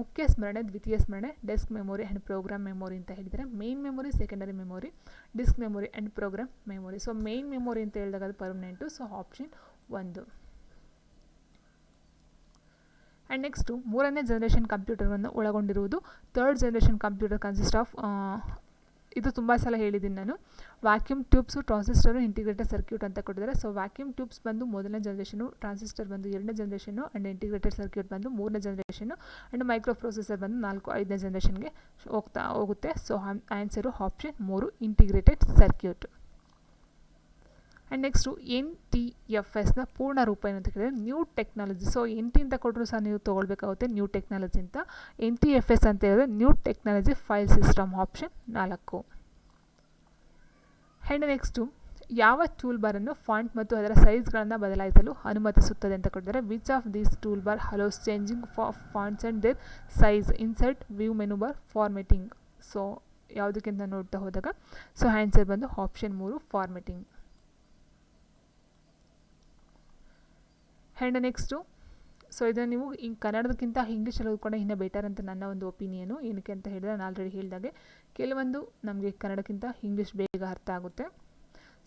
ಮುಖ್ಯ ಸ್ಮರಣೆ, ದ್ವಿತೀಯ ಸ್ಮರಣೆ desk memory and program memory ಅಂತ ಹೇಳಿದರೆ main memory secondary memory disk memory and program memory so main memory ಅಂತ ಹೇಳಿದಾಗ ಅದು ಪರ್ಮನೆಂಟು ಸೊ ಆಪ್ಷನ್ ಒಂದು. ಆ್ಯಂಡ್ ನೆಕ್ಸ್ಟು ಮೂರನೇ ಜನರೇಷನ್ ಕಂಪ್ಯೂಟರ್ಗಳನ್ನು ಒಳಗೊಂಡಿರುವುದು. Third generation computer consist of ಇದು ತುಂಬ ಸಲ ಹೇಳಿದ್ದೀನಿ ನಾನು. Vacuum tubes transistor integrated circuit ಅಂತ ಕೊಟ್ಟಿದ್ದಾರೆ. ಸೊ ವ್ಯಾಕ್ಯೂಮ್ ಟ್ಯೂಬ್ಸ್ ಬಂದು ಮೊದಲನೇ ಜನ್ರೇಷನು ಟ್ರಾನ್ಸಿಸ್ಟರ್ ಬಂದು ಎರಡನೇ ಜನ್ರೇಷನು ಆ್ಯಂಡ್ ಇಂಟಿಗ್ರೇಟೆಡ್ ಸರ್ಕ್ಯೂಟ್ ಬಂದು ಮೂರನೇ ಜನ್ರೇಷನು ಆ್ಯಂಡ್ ಮೈಕ್ರೋ ಪ್ರೊಸೆಸರ್ ಬಂದು ನಾಲ್ಕು, ಐದನೇ ಜನ್ರೇಷನ್ಗೆ ಹೋಗ್ತಾ ಹೋಗುತ್ತೆ. ಸೊ ಆನ್ಸರು ಆಪ್ಷನ್ ಮೂರು integrated circuit and next N T F ಎಸ್ನ ಪೂರ್ಣ ರೂಪ ಏನಂತ ಕೇಳಿದರೆ new technology so N T ಅಂತ ಕೊಟ್ಟರು ಸಹ ನೀವು ತೊಗೊಳ್ಬೇಕಾಗುತ್ತೆ ನ್ಯೂ ಟೆಕ್ನಾಲಜಿ ಅಂತ. ಎನ್ ಟಿ ಎಫ್ ಎಸ್ ಅಂತ ಹೇಳಿದ್ರೆ new technology file system option ನಾಲ್ಕು. ಆ್ಯಂಡ್ ನೆಕ್ಸ್ಟು ಯಾವ ಟೂಲ್ ಬಾರನ್ನು ಫಾಂಟ್ ಮತ್ತು ಅದರ ಸೈಜ್ಗಳನ್ನು ಬದಲಾಯಿಸಲು ಅನುಮತಿಸುತ್ತದೆ ಅಂತ ಕೊಟ್ಟಿದ್ದಾರೆ. Which of these toolbar allows changing fonts and their size insert view menu bar formatting so ಯಾವುದಕ್ಕಿಂತ ನೋಡ್ತಾ ಹೋದಾಗ ಸೊ ಆನ್ಸರ್ ಬಂದು ಆಪ್ಷನ್ ಮೂರು ಫಾರ್ಮೆಟಿಂಗ್ ಆ್ಯಂಡ್ ನೆಕ್ಸ್ಟು ಸೊ ಇದನ್ನು ನೀವು ಈ ಕನ್ನಡದಕ್ಕಿಂತ ಇಂಗ್ಲೀಷಲ್ಲಿ ಓದ್ಕೊಂಡೆ ಇನ್ನೂ ಬೆಟರ್ ಅಂತ ನನ್ನ ಒಂದು ಒಪಿನಿಯನು ಏನಕ್ಕೆ ಅಂತ ಹೇಳಿದ್ರೆ ನಾನು ಆಲ್ರೆಡಿ ಹೇಳಿದಾಗೆ ಕೆಲವೊಂದು ನಮಗೆ ಕನ್ನಡಕ್ಕಿಂತ ಇಂಗ್ಲೀಷ್ ಬೇಗ ಅರ್ಥ ಆಗುತ್ತೆ.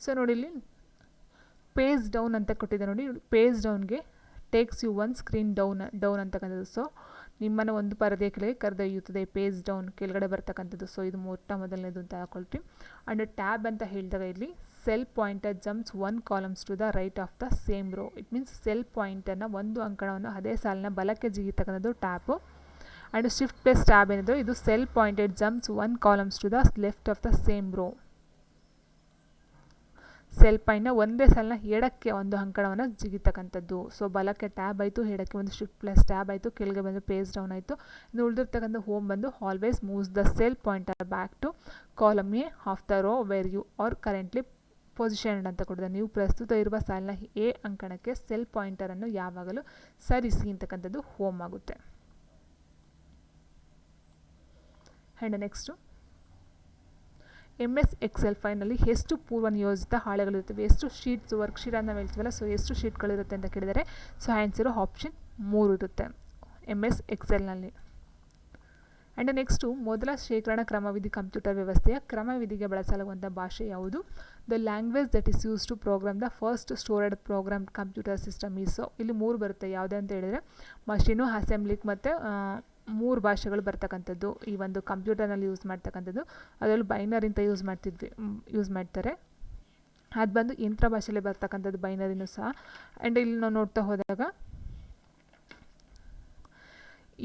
ಸೊ ನೋಡಿ ಇಲ್ಲಿ ಪೇಜ್ ಡೌನ್ ಅಂತ ಕೊಟ್ಟಿದೆ ನೋಡಿ. Page ಡೌನ್ಗೆ takes you one screen down down ಅಂತಕ್ಕಂಥದ್ದು. ಸೊ ನಿಮ್ಮನ್ನು ಒಂದು ಪರದೆ ಕೆಳಗೆ ಕರೆದೊಯ್ಯುತ್ತದೆ ಪೇಜ್ ಡೌನ್ ಕೆಳಗಡೆ ಬರ್ತಕ್ಕಂಥದ್ದು. ಸೊ ಇದು ಮೊಟ್ಟ ಮೊದಲನೇದು ಅಂತ ಹಾಕೊಳ್ತೀವಿ. ಆ್ಯಂಡ್ ಟ್ಯಾಬ್ ಅಂತ ಹೇಳಿದಾಗ ಇಲ್ಲಿ cell pointer jumps one columns to the right of the same row it means cell ಪಾಯಿಂಟನ್ನು ಒಂದು ಅಂಕಣವನ್ನು ಅದೇ ಸಾಲಿನ ಬಲಕ್ಕೆ ಜಿಗಿತಕ್ಕಂಥದ್ದು tab and shift plus tab ಏನಿದೆ ಇದು cell pointer jumps one columns to the left of the same row cell ಪಾಯಿಂಟ್ನ ಒಂದೇ ಸಾಲಿನ ಎಡಕ್ಕೆ ಒಂದು ಅಂಕಣವನ್ನು ಜಿಗಿತಕ್ಕಂಥದ್ದು ಸೊ ಬಲಕ್ಕೆ ಟ್ಯಾಬ್ ಆಯಿತು, ಎಡಕ್ಕೆ ಒಂದು ಶಿಫ್ಟ್ ಪ್ಲಸ್ ಟ್ಯಾಬ್ ಆಯಿತು, ಕೆಳಗೆ ಬಂದು ಪೇಜ್ ಡೌನ್ ಆಯಿತು. ಇನ್ನು ಉಳಿದಿರ್ತಕ್ಕಂಥ ಹೋಮ್ ಬಂದು always moves the cell pointer back to column A of the row where you are currently position ಅಂತ ಕೊಡಿದೆ ನೀವು ಪ್ರಸ್ತುತ ಇರುವ ಸಾಲಿನ ಎ ಅಂಕಣಕ್ಕೆ ಸೆಲ್ ಪಾಯಿಂಟರನ್ನು ಯಾವಾಗಲೂ ಸರಿಸಿ ಅಂತಕ್ಕಂಥದ್ದು ಹೋಮ್ ಆಗುತ್ತೆ. And next M S Excel finally ಎಷ್ಟು ಪೂರ್ವ ನಿಯೋಜಿತ ಹಾಳೆಗಳಿರುತ್ತವೆ ಎಷ್ಟು ಶೀಟ್ಸ್ ವರ್ಕ್ ಶೀಟ್ ಅಂತ ಹೇಳ್ತೀವಲ್ಲ ಸೊ ಎಷ್ಟು ಶೀಟ್ಗಳಿರುತ್ತೆ ಅಂತ ಕೇಳಿದರೆ ಸೊ ಆನ್ಸರು ಆಪ್ಷನ್ ಮೂರು ಇರುತ್ತೆ. ಎಂ ಎಸ್ ಎಕ್ಸೆಲ್ನಲ್ಲಿ ಆ್ಯಂಡ್ ನೆಕ್ಸ್ಟು ಮೊದಲ ಶೇಖರಣಾ ಕ್ರಮವಿಧಿ ಕಂಪ್ಯೂಟರ್ ವ್ಯವಸ್ಥೆಯ ಕ್ರಮವಿಧಿಗೆ ಬಳಸಲಾಗುವಂಥ ಭಾಷೆ ಯಾವುದು? The language that is use to program the first stored program computer system is ಇಲ್ಲಿ ಮೂರು ಬರುತ್ತೆ. ಯಾವುದೇ ಅಂತ ಹೇಳಿದರೆ ಮಷೀನು ಅಸೆಂಬ್ಲಿಕ್ ಮತ್ತು ಮೂರು ಭಾಷೆಗಳು ಬರ್ತಕ್ಕಂಥದ್ದು. ಈ ಒಂದು ಕಂಪ್ಯೂಟರ್ನಲ್ಲಿ ಯೂಸ್ ಮಾಡ್ತಕ್ಕಂಥದ್ದು. ಅದರಲ್ಲೂ ಅಂತ ಯೂಸ್ ಮಾಡ್ತಿದ್ವಿ ಯೂಸ್ ಮಾಡ್ತಾರೆ. ಅದು ಬಂದು ಯಂತ್ರ ಭಾಷೆಯಲ್ಲಿ ಬರ್ತಕ್ಕಂಥದ್ದು ಬೈನರಿನೂ ಸಹ. ಆ್ಯಂಡ್ ಇಲ್ಲಿ ನಾವು ನೋಡ್ತಾ ಹೋದಾಗ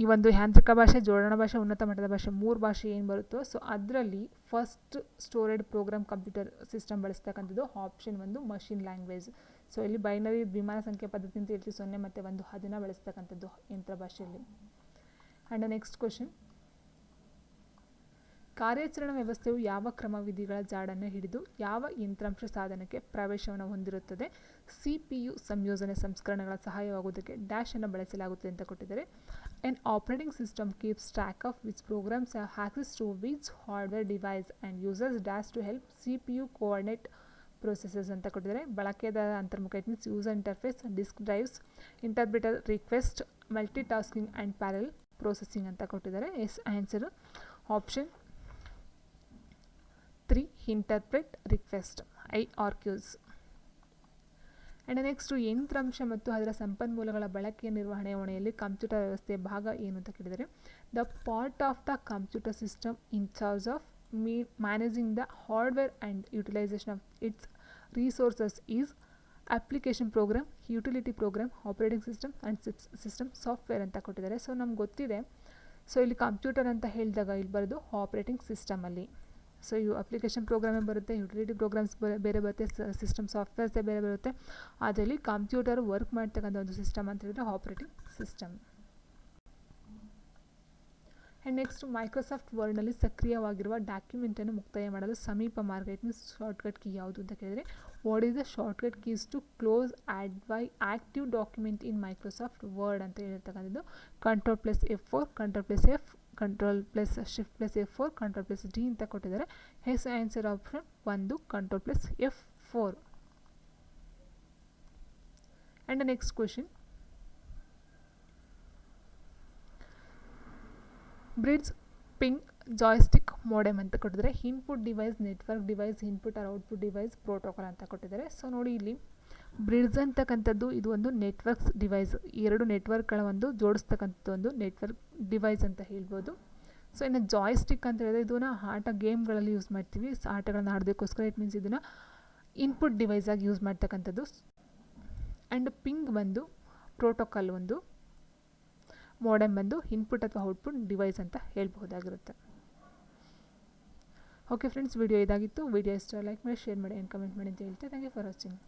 ಈ ಒಂದು ಯಾಂತ್ರಿಕ ಭಾಷೆ, ಜೋಡಣಾ ಭಾಷೆ, ಉನ್ನತ ಮಟ್ಟದ ಭಾಷೆ ಮೂರು ಭಾಷೆ ಏನು ಬರುತ್ತೋ ಸೊ ಅದರಲ್ಲಿ first stored program computer system ಬಳಸ್ತಕ್ಕಂಥದ್ದು option ಒಂದು ಮಷಿನ್ ಲ್ಯಾಂಗ್ವೇಜ್ ಸೊ ಇಲ್ಲಿ ಬೈನರಿ ವಿಮಾನ ಸಂಖ್ಯೆ ಪದ್ಧತಿ ಅಂತ ಹೇಳ್ತೀವಿ, ಸೊನ್ನೆ ಮತ್ತು ಒಂದು ಅದನ್ನು ಬಳಸ್ತಕ್ಕಂಥದ್ದು ಯಂತ್ರ ಭಾಷೆಯಲ್ಲಿ. ಆ್ಯಂಡ್ ನೆಕ್ಸ್ಟ್ ಕ್ವಶನ್ ಕಾರ್ಯಾಚರಣಾ ವ್ಯವಸ್ಥೆಯು ಯಾವ ಕ್ರಮವಿಧಿಗಳ ಜಾಡನ್ನು ಹಿಡಿದು ಯಾವ ಯಂತ್ರಾಂಶ ಸಾಧನಕ್ಕೆ ಪ್ರವೇಶವನ್ನು ಹೊಂದಿರುತ್ತದೆ? ಸಿ ಪಿ ಯು ಸಂಯೋಜನೆ ಸಂಸ್ಕರಣೆಗಳ ಸಹಾಯವಾಗುವುದಕ್ಕೆ ಡ್ಯಾಶನ್ನು ಬಳಸಲಾಗುತ್ತದೆ ಅಂತ ಕೊಟ್ಟಿದ್ದಾರೆ. An operating system keeps track of which programs access to which hardware device and users dash to help C P U coordinate processes ಅಂತ ಕೊಟ್ಟಿದ್ದಾರೆ. ಬಳಕೆದಾರ ಅಂತರ್ಮುಖ it means user interface disk drives interpreter request multitasking and parallel processing ಅಂತ ಕೊಟ್ಟಿದ್ದಾರೆ. S answer option three interpret request I R Qs and next ಯಂತ್ರಾಂಶ ಮತ್ತು ಅದರ ಸಂಪನ್ಮೂಲಗಳ ಬಳಕೆಯ ನಿರ್ವಹಣೆ ಹೊಣೆಯಲ್ಲಿ ಕಂಪ್ಯೂಟರ್ ವ್ಯವಸ್ಥೆಯ ಭಾಗ ಏನು ಅಂತ ಕೇಳಿದರೆ the part of the computer system in charge of me managing the hardware and utilization of its resources is application program utility program operating system and system software ಅಂತ ಕೊಟ್ಟಿದ್ದಾರೆ. ಸೊ ನಮ್ಗೆ ಗೊತ್ತಿದೆ. ಸೊ ಇಲ್ಲಿ ಕಂಪ್ಯೂಟರ್ ಅಂತ ಹೇಳಿದಾಗ ಇಲ್ಲಿ ಬರೋದು operating ಸಿಸ್ಟಮಲ್ಲಿ ಸೊ ಇವು ಅಪ್ಲಿಕೇಶನ್ ಪ್ರೋಗ್ರಾಮೇ ಬರುತ್ತೆ? ಯುಟಿಲಿಟಿ ಪ್ರೋಗ್ರಾಮ್ಸ್ ಬೇರೆ ಬರುತ್ತೆ. ಸಿಸ್ಟಮ್ ಸಾಫ್ಟ್ವೇರ್ಸೇ ಬೇರೆ ಬರುತ್ತೆ. ಅದರಲ್ಲಿ ಕಂಪ್ಯೂಟರ್ ವರ್ಕ್ ಮಾಡ್ತಕ್ಕಂಥ ಒಂದು ಸಿಸ್ಟಮ್ ಅಂತ ಹೇಳಿದ್ರೆ operating system and next Microsoft ವರ್ಡ್ನಲ್ಲಿ ಸಕ್ರಿಯವಾಗಿರುವ ಡಾಕ್ಯುಮೆಂಟನ್ನು ಮುಕ್ತಾಯ ಮಾಡಲು ಸಮೀಪ ಮೀನ್ಸ್ ಶಾರ್ಟ್ಕಟ್ ಕೀ ಯಾವುದು ಅಂತ ಕೇಳಿದರೆ what is the shortcut keys to close add by active document in Microsoft Word ಅಂತ ಹೇಳಿರ್ತಕ್ಕಂಥದ್ದು. Control plus F four control plus F control plus shift plus F four control plus D ಅಂತ ಕೊಟ್ಟಿದ್ದಾರೆ. ಹೆಸ್ answer option ಒಂದು control plus F four and next question bridge ping joystick modem ಅಂತ ಕೊಟ್ಟಿದ್ದಾರೆ. Input device network device input or output device protocol ಅಂತ ಕೊಟ್ಟಿದ್ದಾರೆ. So ನೋಡಿ ಇಲ್ಲಿ ಬ್ರಿಡ್ಜ್ ಅಂತಕ್ಕಂಥದ್ದು ಇದು ಒಂದು ನೆಟ್ವರ್ಕ್ಸ್ ಡಿವೈಸ್. ಎರಡು ನೆಟ್ವರ್ಕ್ಗಳ ಒಂದು ಜೋಡಿಸ್ತಕ್ಕಂಥದ್ದು ಒಂದು ನೆಟ್ವರ್ಕ್ ಡಿವೈಸ್ ಅಂತ ಹೇಳ್ಬೋದು. ಸೊ, ಇನ್ನು ಜಾಯ್ಸ್ಟಿಕ್ ಅಂತ ಹೇಳಿದ್ರೆ ಇದನ್ನು ಆಟ ಗೇಮ್ಗಳಲ್ಲಿ ಯೂಸ್ ಮಾಡ್ತೀವಿ. ಆಟಗಳನ್ನ ಆಡೋದಕ್ಕೋಸ್ಕರ ಇಟ್ ಮೀನ್ಸ್ ಇದನ್ನು ಇನ್ಪುಟ್ ಡಿವೈಸ್ ಆಗಿ ಯೂಸ್ ಮಾಡ್ತಕ್ಕಂಥದ್ದು. ಆ್ಯಂಡ್ ಪಿಂಗ್ ಬಂದು ಪ್ರೋಟೋಕಾಲ್ ಒಂದು, ಮೋಡೆಮ್ ಬಂದು ಇನ್ಪುಟ್ ಅಥವಾ ಔಟ್ಪುಟ್ ಡಿವೈಸ್ ಅಂತ ಹೇಳ್ಬಹುದಾಗಿರುತ್ತೆ. ಓಕೆ ಫ್ರೆಂಡ್ಸ್, ವಿಡಿಯೋ ಇದಾಗಿತ್ತು. ವಿಡಿಯೋ ಇಷ್ಟ ಲೈಕ್ ಮಾಡಿ, ಶೇರ್ ಮಾಡಿ ಆ್ಯಂಡ್ ಕಮೆಂಟ್ ಮಾಡಿ ಅಂತ ಹೇಳ್ತೀನಿ ಥ್ಯಾಂಕ್ ಯು ಫಾರ್ ವಾಚಿಂಗ್.